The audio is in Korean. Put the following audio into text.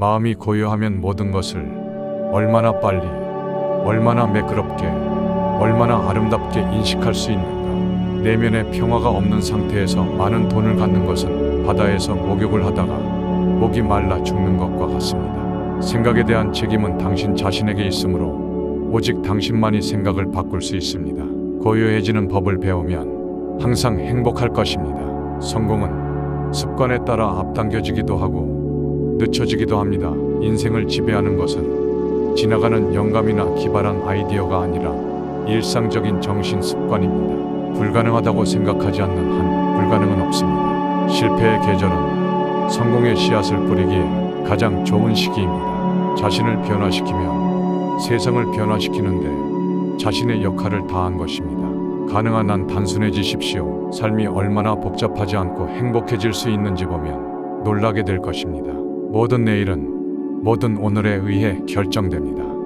마음이 고요하면 모든 것을 얼마나 빨리, 얼마나 매끄럽게, 얼마나 아름답게 인식할 수 있는가. 내면에 평화가 없는 상태에서 많은 돈을 갖는 것은 바다에서 목욕을 하다가 목이 말라 죽는 것과 같습니다. 생각에 대한 책임은 당신 자신에게 있으므로 오직 당신만이 생각을 바꿀 수 있습니다. 고요해지는 법을 배우면 항상 행복할 것입니다. 성공은 습관에 따라 앞당겨지기도 하고 늦춰지기도 합니다. 인생을 지배하는 것은 지나가는 영감이나 기발한 아이디어가 아니라 일상적인 정신 습관입니다. 불가능하다고 생각하지 않는 한 불가능은 없습니다. 실패의 계절은 성공의 씨앗을 뿌리기에 가장 좋은 시기입니다. 자신을 변화시키면 세상을 변화시키는데 자신의 역할을 다한 것입니다. 가능한 한 단순해지십시오. 삶이 얼마나 복잡하지 않고 행복해질 수 있는지 보면 놀라게 될 것입니다. 모든 내일은 모든 오늘에 의해 결정됩니다.